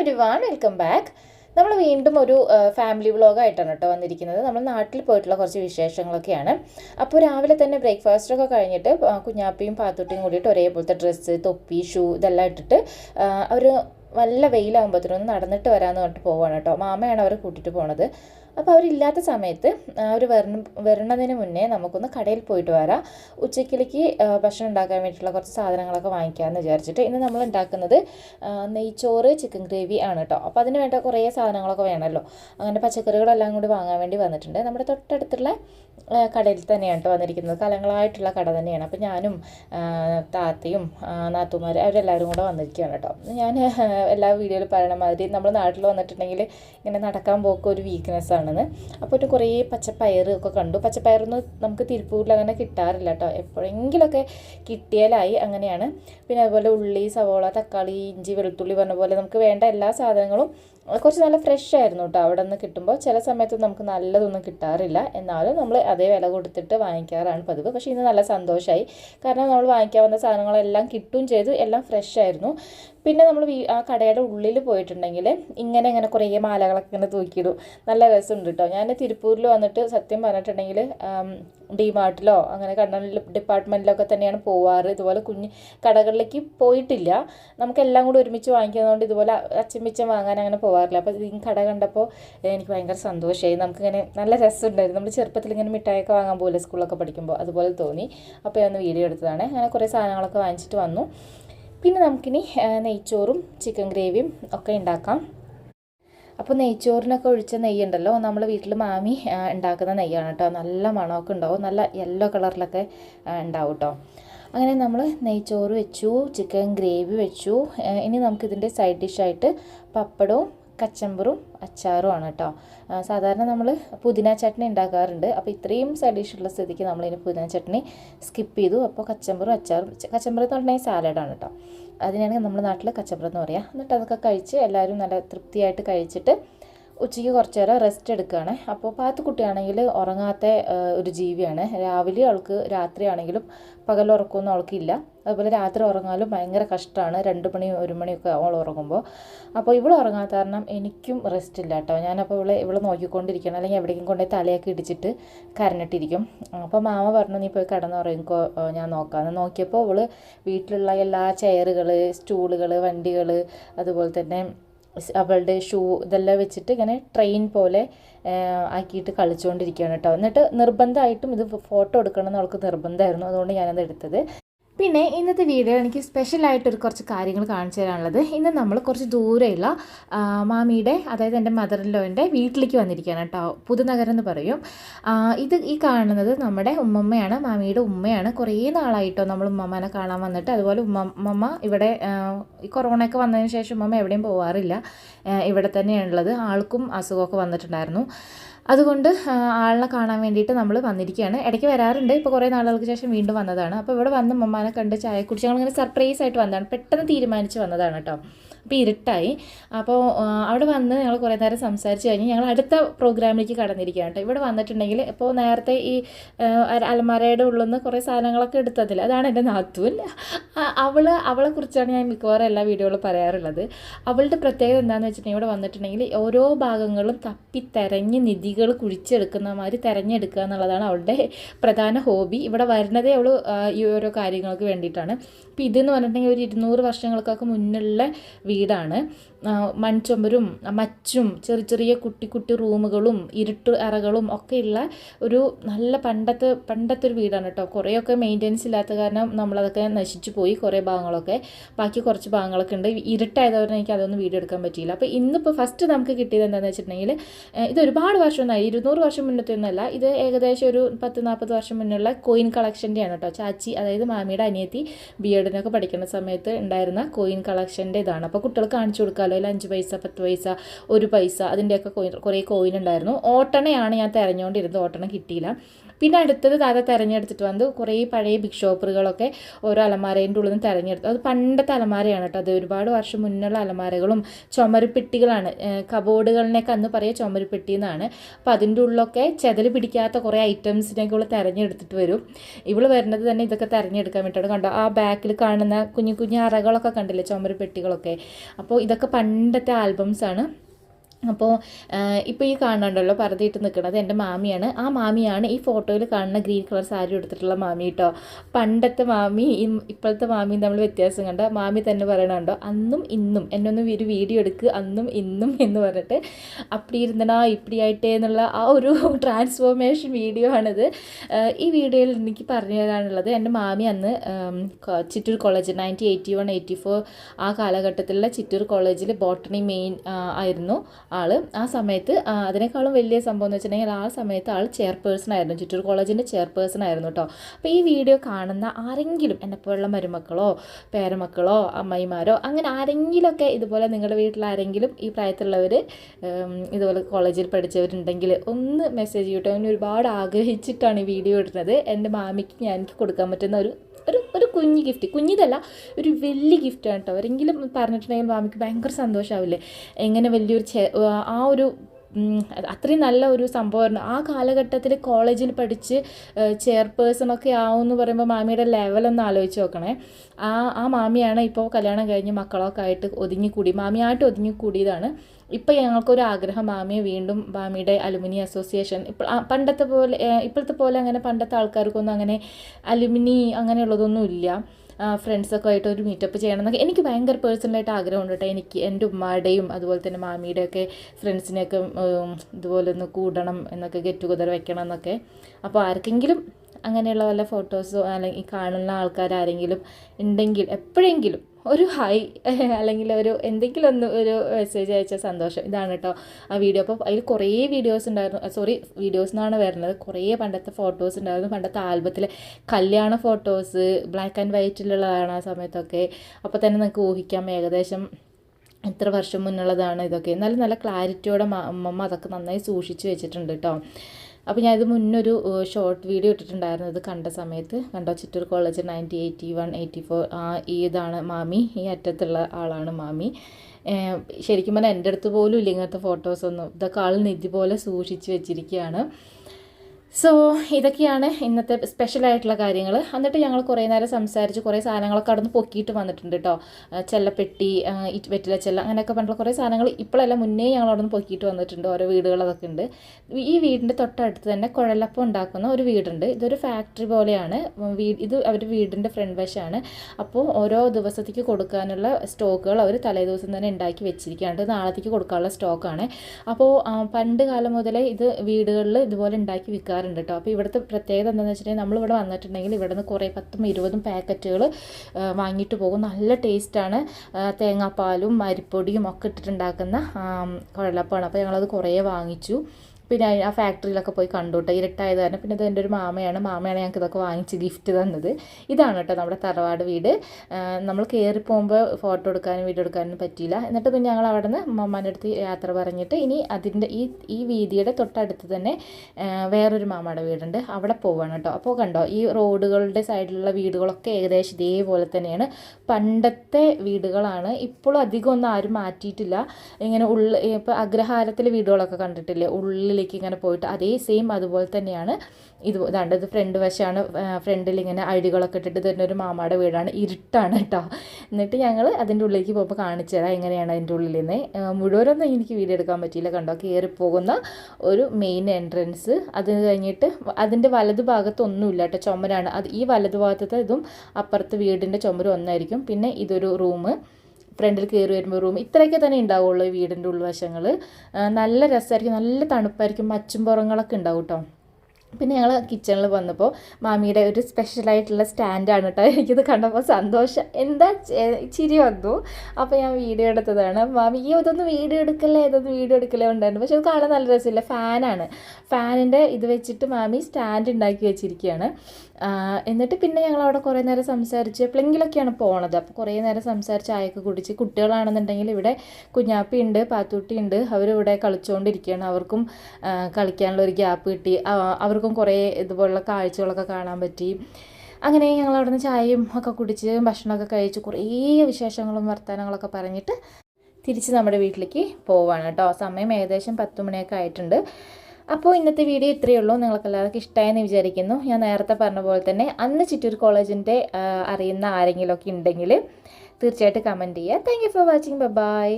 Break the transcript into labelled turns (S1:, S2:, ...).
S1: Every one welcome back നമ്മൾ വീണ്ടും ഒരു ഫാമിലി വ്ളോഗായിട്ടാണ് കേട്ടോ വന്നിരിക്കുന്നത്. നമ്മൾ നാട്ടിൽ പോയിട്ടുള്ള കുറച്ച് വിശേഷങ്ങളൊക്കെയാണ്. അപ്പോൾ രാവിലെ തന്നെ ബ്രേക്ക്ഫാസ്റ്റൊക്കെ കഴിഞ്ഞിട്ട് കുഞ്ഞാപ്പിയും പാത്തുട്ടിയും കൂടിയിട്ട് ഒരേപോലത്തെ ഡ്രസ്സ് തൊപ്പി ഷൂ ഇതെല്ലാം ഇട്ടിട്ട് അവർ നല്ല വെയിലാകുമ്പോഴത്തേനൊന്ന് നടന്നിട്ട് വരാമെന്ന് പറഞ്ഞിട്ട് പോവാണ് കേട്ടോ മാമയാണ് അവർ കൂട്ടിയിട്ട് പോണത്. അപ്പോൾ അവരില്ലാത്ത സമയത്ത് അവർ വരണ വരണതിന് മുന്നേ നമുക്കൊന്ന് കടയിൽ പോയിട്ട് വരാം. ഉച്ചക്കിലേക്ക് ഭക്ഷണം ഉണ്ടാക്കാൻ വേണ്ടിയിട്ടുള്ള കുറച്ച് സാധനങ്ങളൊക്കെ വാങ്ങിക്കാമെന്ന് വിചാരിച്ചിട്ട് ഇന്ന് നമ്മൾ ഉണ്ടാക്കുന്നത് നെയ്ച്ചോറ് ചിക്കൻ ഗ്രേവി ആണ് കേട്ടോ അപ്പോൾ അതിന് വേണ്ട കുറേ സാധനങ്ങളൊക്കെ വേണമല്ലോ. അങ്ങനെ പച്ചക്കറികളെല്ലാം കൂടി വാങ്ങാൻ വേണ്ടി വന്നിട്ടുണ്ട്. നമ്മുടെ തൊട്ടടുത്തുള്ള കടയിൽ തന്നെയാണ് കേട്ടോ വന്നിരിക്കുന്നത്. കാലങ്ങളായിട്ടുള്ള കട തന്നെയാണ്. അപ്പോൾ ഞാനും താത്തയും നാത്തുമാർ അവരെല്ലാവരും കൂടെ വന്നിരിക്കുകയാണ് കേട്ടോ ഞാൻ എല്ലാ വീഡിയോയിലും പറയണ മാതിരി നമ്മൾ നാട്ടിൽ വന്നിട്ടുണ്ടെങ്കിൽ ഇങ്ങനെ നടക്കാൻ പോക്ക് ഒരു വീക്ക്നെസ് ആണെന്ന് അപ്പോൾ ഒരു കുറേ പച്ചപ്പയർ ഒക്കെ കണ്ടു. പച്ചപ്പയറൊന്നും നമുക്ക് തിരുപ്പൂരിൽ അങ്ങനെ കിട്ടാറില്ല കേട്ടോ എപ്പോഴെങ്കിലൊക്കെ കിട്ടിയാലായി അങ്ങനെയാണ്. പിന്നെ അതുപോലെ ഉള്ളി സവോള തക്കാളി ഇഞ്ചി വെളുത്തുള്ളി പറഞ്ഞ പോലെ നമുക്ക് വേണ്ട എല്ലാ സാധനങ്ങളും കുറച്ച് നല്ല ഫ്രഷ് ആയിരുന്നു കേട്ടോ അവിടെ നിന്ന് കിട്ടുമ്പോൾ ചില സമയത്ത് നമുക്ക് നല്ലതൊന്നും കിട്ടാറില്ല. എന്നാലും നമ്മൾ അതേ വില കൊടുത്തിട്ട് വാങ്ങിക്കാറാണ് പതിവ്. പക്ഷേ ഇന്ന് നല്ല സന്തോഷമായി കാരണം നമ്മൾ വാങ്ങിക്കാൻ വന്ന സാധനങ്ങളെല്ലാം കിട്ടും ചെയ്തു. എല്ലാം ഫ്രഷ് ആയിരുന്നു. പിന്നെ നമ്മൾ ആ കടയുടെ ഉള്ളിൽ പോയിട്ടുണ്ടെങ്കിൽ ഇങ്ങനെ ഇങ്ങനെ കുറേ മാലകളൊക്കെ ഇങ്ങനെ തൂക്കിയിടും. നല്ല രസമുണ്ട് കേട്ടോ ഞാൻ തിരുപ്പൂരിൽ വന്നിട്ട് സത്യം പറഞ്ഞിട്ടുണ്ടെങ്കിൽ ഡിമാർട്ടിലോ അങ്ങനെ കണ്ണൻ ഡിപ്പാർട്ട്മെന്റിലൊക്കെ തന്നെയാണ് പോവാറ്. ഇതുപോലെ കുഞ്ഞ് കടകളിലേക്ക് പോയിട്ടില്ല. നമുക്കെല്ലാം കൂടി ഒരുമിച്ച് വാങ്ങിക്കുന്നതുകൊണ്ട് ഇതുപോലെ അച്ഛൻ മിച്ചം വാങ്ങാൻ അങ്ങനെ പോകാറില്ല അപ്പോൾ ഈ കട കണ്ടപ്പോൾ എനിക്ക് ഭയങ്കര സന്തോഷമായി നമുക്കിങ്ങനെ നല്ല രസമുണ്ടായിരുന്നു. നമ്മൾ ചെറുപ്പത്തിൽ ഇങ്ങനെ മിഠായിയൊക്കെ വാങ്ങാൻ പോകില്ല സ്കൂളിലൊക്കെ പഠിക്കുമ്പോൾ അതുപോലെ തോന്നി. അപ്പോൾ ഞാൻ വീഡിയോ എടുത്തതാണ്. അങ്ങനെ കുറേ സാധനങ്ങളൊക്കെ വാങ്ങിച്ചിട്ട് വന്നു. പിന്നെ നമുക്കിനി നെയ്ച്ചോറും ചിക്കൻ ഗ്രേവിയും ഒക്കെ ഉണ്ടാക്കാം. അപ്പോൾ നെയ്ച്ചോറിനൊക്കെ ഒഴിച്ച നെയ്യുണ്ടല്ലോ? നമ്മൾ വീട്ടിൽ മാമി ഉണ്ടാക്കുന്ന നെയ്യാണ് കേട്ടോ നല്ല മണമൊക്കെ ഉണ്ടാവും. നല്ല യെല്ലോ കളറിലൊക്കെ ഉണ്ടാവും കേട്ടോ അങ്ങനെ നമ്മൾ നെയ്ച്ചോറ് വെച്ചു ചിക്കൻ ഗ്രേവി വെച്ചു. ഇനി നമുക്കിതിന്റെ സൈഡ് ഡിഷായിട്ട് പപ്പടവും കച്ചമ്പറും അച്ചാറുമാണ് കേട്ടോ സാധാരണ നമ്മൾ പുതിന ചട്നി ഉണ്ടാക്കാറുണ്ട് അപ്പോൾ ഇത്രയും സൈഡ് ഡിഷുള്ള സ്ഥിതിക്ക് നമ്മളിനി പുതിന ചട്നി സ്കിപ്പ് ചെയ്തു. അപ്പോൾ കച്ചമ്പറും അച്ചാറും കച്ചമ്പറി കച്ചമ്പറ് എന്ന് പറഞ്ഞാൽ സാലഡാണ് കേട്ടോ അതിനാണ് നമ്മുടെ നാട്ടിൽ കച്ചമ്പറെന്ന് പറയുക എന്നിട്ട് അതൊക്കെ കഴിച്ച് എല്ലാവരും നല്ല തൃപ്തിയായിട്ട് കഴിച്ചിട്ട് ഉച്ചയ്ക്ക് കുറച്ച് നേരം റെസ്റ്റ് എടുക്കുകയാണ് അപ്പോൾ പാത്തുക്കുട്ടിയാണെങ്കിൽ ഉറങ്ങാത്ത ഒരു ജീവിയാണ്. രാവിലെ അവൾക്ക് പകൽ ഉറക്കമൊന്നും അവൾക്കില്ല. അതുപോലെ രാത്രി ഉറങ്ങാലും ഭയങ്കര കഷ്ടമാണ്. രണ്ട് മണി ഒരു മണിയൊക്കെ അവൾ ഉറങ്ങുമ്പോൾ. അപ്പോൾ ഇവൾ ഉറങ്ങാത്ത കാരണം എനിക്കും റെസ്റ്റ് ഇല്ല കേട്ടോ. ഞാനപ്പോൾ ഇവളെ ഇവളെ നോക്കിക്കൊണ്ടിരിക്കണം അല്ലെങ്കിൽ എവിടേക്കും കൊണ്ടുപോയി തലയൊക്കെ ഇടിച്ചിട്ട് കരഞ്ഞിട്ടിരിക്കും. അപ്പോൾ മാമ പറഞ്ഞു നീ പോയി കിടന്ന് ഉറങ്ങിക്കോ. ഞാൻ നോക്കാമെന്ന് നോക്കിയപ്പോൾ അവൾ വീട്ടിലുള്ള എല്ലാ ചെയറുകൾ സ്റ്റൂളുകൾ വണ്ടികൾ അതുപോലെ തന്നെ അവളുടെ ഷൂ ഇതെല്ലാം വെച്ചിട്ട് ഇങ്ങനെ ട്രെയിൻ പോലെ ആക്കിയിട്ട് കളിച്ചുകൊണ്ടിരിക്കുകയാണ് കേട്ടോ. എന്നിട്ട് നിർബന്ധമായിട്ടും ഇത് ഫോട്ടോ എടുക്കണം എന്ന് അവൾക്ക് നിർബന്ധമായിരുന്നു. അതുകൊണ്ട് ഞാനത് എടുത്തത്. പിന്നെ ഇന്നത്തെ വീഡിയോ എനിക്ക് സ്പെഷ്യലായിട്ടൊരു കുറച്ച് കാര്യങ്ങൾ കാണിച്ചു തരാനുള്ളത്. ഇന്ന് നമ്മൾ കുറച്ച് ദൂരെയുള്ള മാമിയുടെ അതായത് എന്റെ മദർ ലോന്റെ വീട്ടിലേക്ക് വന്നിരിക്കുകയാണ് കേട്ടോ. പുതുനഗരം എന്ന് പറയും. ഇത് ഈ കാണുന്നത് നമ്മുടെ ഉമ്മമ്മയാണ് മാമിയുടെ ഉമ്മയാണ്. കുറേ നാളായിട്ടോ നമ്മൾ ഉമ്മമ്മനെ കാണാൻ വന്നിട്ട്. അതുപോലെ ഉമ്മമ്മ ഇവിടെ കൊറോണയൊക്കെ വന്നതിന് ശേഷം ഉമ്മമ്മ എവിടെയും പോവാറില്ല. ഇവിടെ തന്നെയാണുള്ളത്. ആൾക്കും അസുഖമൊക്കെ വന്നിട്ടുണ്ടായിരുന്നു. അതുകൊണ്ട് ആളിനെ കാണാൻ വേണ്ടിയിട്ട് നമ്മൾ വന്നിരിക്കുകയാണ്. ഇടയ്ക്ക് വരാറുണ്ട്. ഇപ്പോൾ കുറേ നാളുകൾക്ക് ശേഷം വീണ്ടും വന്നതാണ്. അപ്പോൾ ഇവിടെ വന്ന് മമ്മാനെ കണ്ട് ചായ കുടിച്ച് ഞങ്ങളിങ്ങനെ സർപ്രൈസ് ആയിട്ട് വന്നതാണ്. പെട്ടെന്ന് തീരുമാനിച്ച് വന്നതാണ് കേട്ടോ. അപ്പോൾ ഇരുട്ടായി. അപ്പോൾ അവിടെ വന്ന് ഞങ്ങൾ കുറേ നേരം സംസാരിച്ച് കഴിഞ്ഞ് ഞങ്ങൾ അടുത്ത പ്രോഗ്രാമിലേക്ക് കടന്നിരിക്കുകയാണ് കേട്ടോ. ഇവിടെ വന്നിട്ടുണ്ടെങ്കിൽ ഇപ്പോൾ നേരത്തെ ഈ അലമാരയുടെ ഉള്ളിൽ നിന്ന് കുറേ സാധനങ്ങളൊക്കെ എടുത്തതിൽ അതാണ് എന്റെ നാത്തൂൻ. അവൾ അവളെ കുറിച്ചാണ് ഞാൻ മിക്കവാറും എല്ലാ വീഡിയോകളും പറയാറുള്ളത്. അവളുടെ പ്രത്യേകത എന്താണെന്ന് വെച്ചിട്ടുണ്ടെങ്കിൽ ഇവിടെ വന്നിട്ടുണ്ടെങ്കിൽ ഓരോ ഭാഗങ്ങളും തപ്പി തെരഞ്ഞ് നിധികൾ കുഴിച്ചെടുക്കുന്ന മാതിരി തെരഞ്ഞെടുക്കുക എന്നുള്ളതാണ് അവളുടെ പ്രധാന ഹോബി. ഇവിടെ വരുന്നതേ അവൾ ഈ ഓരോ കാര്യങ്ങൾക്ക് വേണ്ടിയിട്ടാണ്. അപ്പോൾ ഇതെന്ന് പറഞ്ഞിട്ടുണ്ടെങ്കിൽ ഒരു ഇരുന്നൂറ് വർഷങ്ങൾക്കൊക്കെ മുന്നുള്ള വീടാണ്. മൺചുമരും മച്ചും ചെറിയ ചെറിയ കുട്ടി കുട്ടി റൂമുകളും ഇരുട്ട് അറകളും ഒക്കെയുള്ള ഒരു നല്ല പണ്ടത്തെ പണ്ടത്തെ ഒരു വീടാണ് കേട്ടോ. കുറേയൊക്കെ മെയിന്റെനൻസ് ഇല്ലാത്ത കാരണം നമ്മളതൊക്കെ നശിച്ചു പോയി കുറേ ഭാഗങ്ങളൊക്കെ. ബാക്കി കുറച്ച് ഭാഗങ്ങളൊക്കെ ഉണ്ട്. ഇരുട്ടായതുകൊണ്ട് എനിക്ക് അതൊന്നും വീഡിയോ എടുക്കാൻ പറ്റിയില്ല. അപ്പോൾ ഇന്നിപ്പോൾ ഫസ്റ്റ് നമുക്ക് കിട്ടിയത് എന്താണെന്ന് വെച്ചിട്ടുണ്ടെങ്കിൽ ഇത് ഒരുപാട് വർഷമൊന്നുമായി ഇരുന്നൂറ് വർഷം മുന്നത്തെ ഒന്നുമല്ല ഇത് ഏകദേശം ഒരു പത്ത് നാൽപ്പത് വർഷം മുന്നുള്ള കോയിൻ കളക്ഷന്റെയാണ് കേട്ടോ. ചാച്ചി അതായത് മാമിയുടെ അനിയത്തി ബി എഡിനൊക്കെ പഠിക്കുന്ന സമയത്ത് ഉണ്ടായിരുന്ന കോയിൻ കളക്ഷന്റെ ഇതാണ് അപ്പോൾ കുട്ടികൾ കാണിച്ചു കൊടുക്കാമല്ലോ അതിൽ അഞ്ച് പൈസ പത്ത് പൈസ ഒരു പൈസ അതിന്റെയൊക്കെ കുറേ കോയിൻ ഉണ്ടായിരുന്നു. ഓട്ടണയാണ് ഞാൻ തിരഞ്ഞുകൊണ്ടിരുന്നത് ഓട്ടണ കിട്ടിയില്ല. പിന്നെ അടുത്തത് താത്ത തിരഞ്ഞെടുത്തിട്ട് വന്ന്. കുറേ പഴയ ബിഗ് ഷോപ്പറുകളൊക്കെ ഓരോ അലമാരേന്റെ ഉള്ളിൽ നിന്ന് തിരഞ്ഞെടുത്തു. അത് പണ്ടത്തെ അലമാരയാണ് കേട്ടോ. അത് ഒരുപാട് വർഷം മുന്നുള്ള അലമാരകളും ചുമരുപെട്ടികളാണ് കബോർഡുകളിനൊക്കെ അന്ന് പറയുക ചുമരുപെട്ടി എന്നാണ്. അപ്പോൾ അതിന്റെ ഉള്ളിലൊക്കെ ചെതൽ പിടിക്കാത്ത കുറേ ഐറ്റംസിനൊക്കെ ഉള്ള തിരഞ്ഞെടുത്തിട്ട് വരും. ഇവൾ വരുന്നത് തന്നെ ഇതൊക്കെ തിരഞ്ഞെടുക്കാൻ വേണ്ടിയിട്ട് കണ്ടോ? ആ ബാക്കിൽ കാണുന്ന കുഞ്ഞു കുഞ്ഞു അറകളൊക്കെ കണ്ടില്ലേ ചുമരുപെട്ടികളൊക്കെ അപ്പോൾ ഇതൊക്കെ പണ്ടത്തെ ആൽബംസാണ് അപ്പോൾ ഇപ്പോൾ ഈ കാണുന്നുണ്ടല്ലോ പറഞ്ഞിട്ട് നിൽക്കുന്നത് എന്റെ മാമിയാണ്. ആ മാമിയാണ് ഈ ഫോട്ടോയിൽ കാണുന്ന ഗ്രീൻ കളർ സാരി എടുത്തിട്ടുള്ള മാമി കേട്ടോ പണ്ടത്തെ മാമി ഇപ്പോഴത്തെ മാമിയും തമ്മിൽ വ്യത്യാസം കണ്ട? മാമി തന്നെ പറയണുണ്ടോ അന്നും ഇന്നും എന്നെ ഒന്ന് ഒരു വീഡിയോ എടുക്കുക അന്നും ഇന്നും എന്ന് പറഞ്ഞിട്ട് അപ്പടി ഇരുന്നടാ ഇപ്പടി ആയിട്ടേ എന്നുള്ള ആ ഒരു ട്രാൻസ്ഫോർമേഷൻ വീഡിയോ ആണിത്. ഈ വീഡിയോയിൽ എനിക്ക് പറഞ്ഞു തരാനുള്ളത് എന്റെ മാമി അന്ന് Chittur college nineteen eighty one eighty four ആ കാലഘട്ടത്തിലുള്ള ചിറ്റൂർ കോളേജിൽ ബോട്ടണി മെയിൻ ആയിരുന്നു. ആൾ ആ സമയത്ത് അതിനേക്കാളും വലിയ സംഭവം എന്ന് വെച്ചിട്ടുണ്ടെങ്കിൽ ആ സമയത്ത് ആൾ ചെയർപേഴ്സൺ ആയിരുന്നു. ചിറ്റൂർ കോളേജിന്റെ ചെയർപേഴ്സൺ ആയിരുന്നു കേട്ടോ. അപ്പോൾ ഈ വീഡിയോ കാണുന്ന ആരെങ്കിലും എന്നെപ്പോലുള്ള മരുമക്കളോ പേരമക്കളോ അമ്മയിമാരോ അങ്ങനെ ആരെങ്കിലുമൊക്കെ ഇതുപോലെ നിങ്ങളുടെ വീട്ടിൽ ആരെങ്കിലും ഈ പ്രായത്തിലുള്ളവർ ഇതുപോലെ കോളേജിൽ പഠിച്ചവരുണ്ടെങ്കിൽ ഒന്ന് മെസ്സേജ് ചെയ്യട്ടോ അവന് ഒരുപാട് ആഗ്രഹിച്ചിട്ടാണ് ഈ വീഡിയോ ഇടുന്നത്. എന്റെ മാമിക്ക് ഞാൻ കൊടുക്കാൻ പറ്റുന്ന ഒരു ഒരു ഒരു കുഞ്ഞ് ഗിഫ്റ്റ് കുഞ്ഞിതല്ല ഒരു വലിയ ഗിഫ്റ്റാണ് കേട്ടോ അവരെങ്കിലും പറഞ്ഞിട്ടുണ്ടെങ്കിൽ മാമിക്ക് ഭയങ്കര സന്തോഷമാവില്ലേ എങ്ങനെ വലിയൊരു ആ ഒരു അത്രയും നല്ല ഒരു സംഭവമായിരുന്നു. ആ കാലഘട്ടത്തിൽ കോളേജിൽ പഠിച്ച് ചെയർപേഴ്സൺ ഒക്കെ ചെയർപേഴ്സണൊക്കെ എന്ന് പറയുമ്പോൾ മാമിയുടെ ലെവലൊന്ന് ആലോചിച്ച് നോക്കണേ. ആ ആ മാമിയാണ് ഇപ്പോൾ കല്യാണം കഴിഞ്ഞ് മക്കളൊക്കെ ആയിട്ട് ഒതുങ്ങിക്കൂടി മാമിയായിട്ട് ഒതുങ്ങിക്കൂടിയതാണ്. ഇപ്പം ഞങ്ങൾക്കൊരു ആഗ്രഹം മാമിയെ വീണ്ടും മാമിയുടെ അലുമിനി അസോസിയേഷൻ ഇപ്പോൾ പണ്ടത്തെ പോലെ ഇപ്പോഴത്തെ പോലെ അങ്ങനെ പണ്ടത്തെ ആൾക്കാർക്കൊന്നും അങ്ങനെ അലുമിനി അങ്ങനെയുള്ളതൊന്നും ഇല്ല ഫ്രണ്ട്സൊക്കെ ആയിട്ട് ഒരു മീറ്റപ്പ് ചെയ്യണം എന്നൊക്കെ എനിക്ക് ഭയങ്കര പേഴ്സണലായിട്ട് ആഗ്രഹമുണ്ട് കേട്ടോ എനിക്ക് എന്റെ ഉമ്മയുടെയും അതുപോലെ തന്നെ മാമിയുടെയൊക്കെ ഫ്രണ്ട്സിനെയൊക്കെ ഇതുപോലെ ഒന്ന് കൂടണം എന്നൊക്കെ ഗെറ്റ് ടുഗദർ വെക്കണം എന്നൊക്കെ അപ്പോൾ ആർക്കെങ്കിലും അങ്ങനെയുള്ള വല്ല ഫോട്ടോസോ അല്ലെങ്കിൽ കാണുന്ന ആൾക്കാർ ആരെങ്കിലും ഉണ്ടെങ്കിൽ എപ്പോഴെങ്കിലും ഒരു ഹൈ അല്ലെങ്കിൽ ഒരു എന്തെങ്കിലും ഒന്ന് ഒരു മെസ്സേജ് അയച്ച സന്തോഷം. ഇതാണ് കേട്ടോ ആ വീഡിയോ അപ്പോൾ അതിൽ കുറേ വീഡിയോസ് ഉണ്ടായിരുന്നു. സോറി വീഡിയോസ് എന്നാണ് വരുന്നത്. കുറേ പണ്ടത്തെ ഫോട്ടോസ് ഉണ്ടായിരുന്നു. പണ്ടത്തെ ആൽബത്തിലെ കല്യാണ ഫോട്ടോസ് ബ്ലാക്ക് ആൻഡ് വൈറ്റിലുള്ളതാണ് ആ സമയത്തൊക്കെ. അപ്പോൾ തന്നെ നിങ്ങൾക്ക് ഊഹിക്കാം. ഏകദേശം എത്ര വർഷം മുന്നുള്ളതാണ് ഇതൊക്കെ. എന്നാലും നല്ല ക്ലാരിറ്റിയോടെ അമ്മമ്മ അതൊക്കെ നന്നായി സൂക്ഷിച്ച് വെച്ചിട്ടുണ്ട് കേട്ടോ അപ്പോൾ ഞാനിത് മുന്നൊരു ഷോർട്ട് വീഡിയോ ഇട്ടിട്ടുണ്ടായിരുന്നു. ഇത് കണ്ട സമയത്ത് കണ്ടോ? Chittur college ninety eighty one eighty four ആ ഇതാണ് മാമി. ഈ അറ്റത്തുള്ള ആളാണ് മാമി. ശരിക്കും പറഞ്ഞാൽ എന്റെ അടുത്ത് പോലും ഇല്ല ഇങ്ങനത്തെ ഫോട്ടോസൊന്നും ഇതൊക്കെ ആൾ നിധി പോലെ സൂക്ഷിച്ച് വെച്ചിരിക്കുകയാണ് സോ ഇതൊക്കെയാണ് ഇന്നത്തെ സ്പെഷ്യൽ ആയിട്ടുള്ള കാര്യങ്ങൾ എന്നിട്ട് ഞങ്ങൾ കുറേ നേരം സംസാരിച്ച് കുറേ സാധനങ്ങളൊക്കെ അവിടെ നിന്ന് പൊക്കിയിട്ട് വന്നിട്ടുണ്ട് കേട്ടോ ചെല്ലപ്പെട്ടി വെറ്റില ചെല്ല അങ്ങനെയൊക്കെ പറഞ്ഞിട്ടുള്ള കുറേ സാധനങ്ങൾ ഇപ്പോഴല്ല മുന്നേ ഞങ്ങൾ അവിടെ നിന്ന് പൊക്കിയിട്ട് വന്നിട്ടുണ്ട് ഓരോ വീടുകളതൊക്കെ ഉണ്ട്. ഈ വീടിന്റെ തൊട്ടടുത്ത് തന്നെ കുഴലപ്പം ഉണ്ടാക്കുന്ന ഒരു വീടുണ്ട്. ഇതൊരു ഫാക്ടറി പോലെയാണ്. വീട് ഇത് അവർ വീടിന്റെ ഫ്രണ്ട് വശമാണ് അപ്പോൾ ഓരോ ദിവസത്തേക്ക് കൊടുക്കാനുള്ള സ്റ്റോക്കുകൾ അവർ തലേ ദിവസം തന്നെ ഉണ്ടാക്കി വെച്ചിരിക്കുകയാണ് നാളത്തേക്ക് കൊടുക്കാനുള്ള സ്റ്റോക്കാണ്. അപ്പോൾ പണ്ട് കാലം മുതലേ ഇത് വീടുകളിൽ ഇതുപോലെ ഉണ്ടാക്കി വിൽക്കുക കിട്ടാറുണ്ട് കേട്ടോ അപ്പോൾ ഇവിടുത്തെ പ്രത്യേകത എന്താണെന്ന് വെച്ചിട്ടുണ്ടെങ്കിൽ നമ്മളിവിടെ വന്നിട്ടുണ്ടെങ്കിൽ ഇവിടെ നിന്ന് കുറേ പത്തും ഇരുപതും പാക്കറ്റുകൾ വാങ്ങിയിട്ട് പോകും. നല്ല ടേസ്റ്റാണ് തേങ്ങാപ്പാലും അരിപ്പൊടിയും ഒക്കെ ഇട്ടിട്ടുണ്ടാക്കുന്ന കുഴലപ്പമാണ് അപ്പോൾ ഞങ്ങളത് കുറേ വാങ്ങിച്ചു. പിന്നെ ആ ഫാക്ടറിയിലൊക്കെ പോയി കണ്ടു കേട്ടോ ഇരട്ടായത് കാരണം പിന്നെ ഇത് എന്റെ ഒരു മാമയാണ്. മാമയാണ് ഞങ്ങൾക്ക് ഇതൊക്കെ വാങ്ങിച്ച് ഗിഫ്റ്റ് തന്നത്. ഇതാണ് കേട്ടോ നമ്മുടെ തറവാട് വീട്. നമ്മൾ കയറി പോകുമ്പോൾ ഫോട്ടോ എടുക്കാനും വീഡിയോ എടുക്കാനും പറ്റിയില്ല. എന്നിട്ട് പിന്നെ ഞങ്ങൾ അവിടെ നിന്ന് മാമാന്റെ അടുത്ത് യാത്ര പറഞ്ഞിട്ട് ഇനി അതിന്റെ ഈ ഈ വീതിയുടെ തൊട്ടടുത്ത് തന്നെ വേറൊരു മാമയുടെ വീടുണ്ട്. അവിടെ പോവാണ് കേട്ടോ. അപ്പോൾ കണ്ടോ ഈ റോഡുകളുടെ സൈഡിലുള്ള വീടുകളൊക്കെ ഏകദേശം ഇതേപോലെ തന്നെയാണ്. പണ്ടത്തെ വീടുകളാണ്. ഇപ്പോഴും അധികം ഒന്നും ആരും മാറ്റിയിട്ടില്ല. ഇങ്ങനെ ഉള്ളിൽ ഇപ്പോൾ അഗ്രഹാരത്തിലെ വീടുകളൊക്കെ കണ്ടിട്ടില്ലേ? ഉള്ളിൽ ഉള്ളിലേക്ക് ഇങ്ങനെ പോയിട്ട് അതേ സെയിം അതുപോലെ തന്നെയാണ്. ഇത് ഇതാണ്ട് ഇത് ഫ്രണ്ട് വശമാണ് ഫ്രണ്ടിൽ ഇങ്ങനെ അഴികളൊക്കെ ഇട്ടിട്ട് തന്നെ ഒരു മാമയുടെ വീടാണ്. ഇരുട്ടാണ് കേട്ടോ. എന്നിട്ട് ഞങ്ങൾ അതിന്റെ ഉള്ളിലേക്ക് പോകുമ്പോൾ കാണിച്ചു തരാം എങ്ങനെയാണ് അതിന്റെ ഉള്ളിൽ നിന്ന് മുഴുവനൊന്നും എനിക്ക് വീഡിയോ എടുക്കാൻ പറ്റിയില്ല കണ്ടോ? കയറി പോകുന്ന ഒരു മെയിൻ എൻട്രൻസ് അത് കഴിഞ്ഞിട്ട് അതിന്റെ വലതു ഭാഗത്തൊന്നുമില്ല കേട്ടോ ചുമരാണ്. അത് ഈ വലതു ഭാഗത്തത്തെ ഇതും അപ്പുറത്ത് വീടിന്റെ ചുമരും ഒന്നായിരിക്കും. പിന്നെ ഇതൊരു റൂം ഫ്രണ്ടിൽ കയറി വരുമ്പോൾ റൂം ഇത്രയൊക്കെ തന്നെ ഉണ്ടാവുള്ളൂ വീടിന്റെ ഉൾവശങ്ങൾ നല്ല രസമായിരിക്കും നല്ല തണുപ്പായിരിക്കും മച്ചും പുറങ്ങളൊക്കെ ഉണ്ടാവും കേട്ടോ പിന്നെ ഞങ്ങൾ കിച്ചണിൽ വന്നപ്പോൾ മാമിയുടെ ഒരു സ്പെഷ്യലായിട്ടുള്ള സ്റ്റാൻഡാണ് കേട്ടോ എനിക്കിത് കണ്ടപ്പോൾ സന്തോഷം. എന്താ ചിരി വന്നു. അപ്പോൾ ഞാൻ വീഡിയോ എടുത്തതാണ്. മാമി ഈ ഇതൊന്നും വീഡിയോ എടുക്കല്ലേ? ഇതൊന്നും വീഡിയോ എടുക്കലേ ഉണ്ടായിരുന്നു പക്ഷെ അത് കാണാൻ നല്ല രസമില്ല. ഫാനാണ് ഫാനിന്റെ ഇത് വെച്ചിട്ട് മാമി സ്റ്റാൻഡ് ഉണ്ടാക്കി വെച്ചിരിക്കുകയാണ് എന്നിട്ട് പിന്നെ ഞങ്ങൾ അവിടെ കുറേ നേരം സംസാരിച്ച് എപ്പോഴെങ്കിലൊക്കെയാണ് പോണത്. അപ്പോൾ കുറേ നേരം സംസാരിച്ച് ആയൊക്കെ കുടിച്ച് കുട്ടികളാണെന്നുണ്ടെങ്കിൽ ഇവിടെ കുഞ്ഞാപ്പി ഉണ്ട് പാത്തൂട്ടി ഉണ്ട് അവരിവിടെ കളിച്ചുകൊണ്ടിരിക്കുകയാണ് അവർക്കും കളിക്കാനുള്ള ഒരു ഗ്യാപ്പ് കിട്ടി. അവർ എല്ലാവർക്കും കുറേ ഇതുപോലുള്ള കാഴ്ചകളൊക്കെ കാണാൻ പറ്റി. അങ്ങനെ ഞങ്ങൾ അവിടെ നിന്ന് ചായയും ഒക്കെ കുടിച്ച് ഭക്ഷണമൊക്കെ കഴിച്ച് കുറേ വിശേഷങ്ങളും വർത്തമാനങ്ങളൊക്കെ പറഞ്ഞിട്ട് തിരിച്ച് നമ്മുടെ വീട്ടിലേക്ക് പോവാണ് കേട്ടോ. സമയം ഏകദേശം പത്ത് മണിയൊക്കെ ആയിട്ടുണ്ട്. അപ്പോൾ ഇന്നത്തെ വീഡിയോ ഇത്രയേ ഉള്ളൂ. നിങ്ങൾക്ക് എല്ലാവർക്കും ഇഷ്ടമായെന്ന് വിചാരിക്കുന്നു. ഞാൻ നേരത്തെ പറഞ്ഞ പോലെ തന്നെ അന്ന് ചിറ്റൂർ കോളേജിന്റെ അറിയുന്ന ആരെങ്കിലുമൊക്കെ ഉണ്ടെങ്കിൽ തീർച്ചയായിട്ടും കമന്റ് ചെയ്യുക. Thank for watching bye